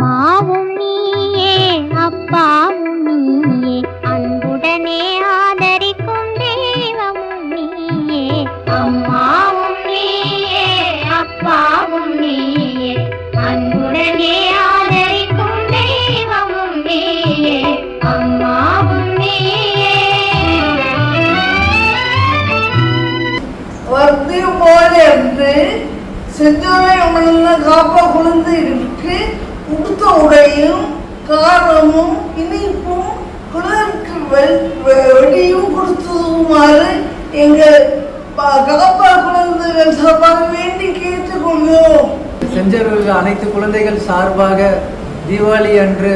அம்மாவும் நீயே அப்பாவும் நீயே அன்புடனே ஆதரிக்கும் தெய்வமும் நீயே. அம்மாவும் நீயே அப்பாவும் நீயே அன்புடனே ஆதரிக்கும் தெய்வமும் நீயே. அம்மாவும் நீயே. ஒருத்தி போது என்று செந்தூரை உங்களுள்ள காப்ப காரமும் இனிப்பும் குளருக்கு வெடியும் கொடுத்ததுமாறு எங்கள் ப- காப்பா குழந்தைகள் சார்பாக வேண்டி கேட்டுக்கொள்கிறோம். செஞ்சல் உள்ள அனைத்து குழந்தைகள் சார்பாக தீபாவளி அன்று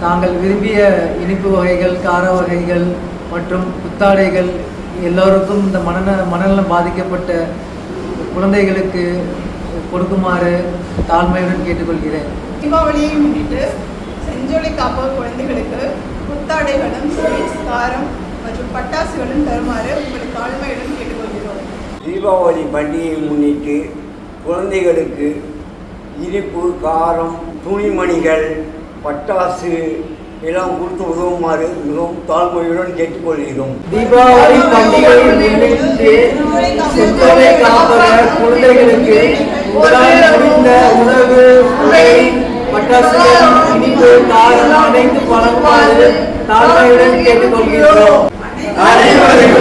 நாங்கள் விரும்பிய இனிப்பு வகைகள் கார வகைகள் மற்றும் புத்தாடைகள் எல்லோருக்கும் இந்த மனநல மனநலம் பாதிக்கப்பட்ட குழந்தைகளுக்கு கொடுக்குமாறு தாழ்மையுடன் கேட்டுக்கொள்கிறேன். தீபாவளியை முன்னிட்டு செஞ்சொலி காப்பக குழந்தைகளுக்கு. புத்தாடைகளும் ஸ்வீட்ஸ் காரம் மற்றும் பட்டாசுகளும் தருமாறு உங்களை தாழ்மையுடன் கேட்டுக்கொள்கிறோம். தீபாவளி பண்டிகையை முன்னிட்டு குழந்தைகளுக்கு இனிப்பு காரம் துணிமணிகள் பட்டாசு எல்லாம் கொடுத்து உதவுமாறு மிகவும் தாழ்மையுடன் கேட்டுக்கொள்கிறோம். தீபாவளி பண்டிகையை முன்னிட்டு செஞ்சோலை காப்பக குழந்தைகளுக்கு முடிந்த உணவு உடை பட்டாசுகள் இனிப்பு காரம் அனைத்து வழங்குமாறு தாழ்மையுடன் கேட்டுக்கொள்கிறோம் அனைவருக்கும்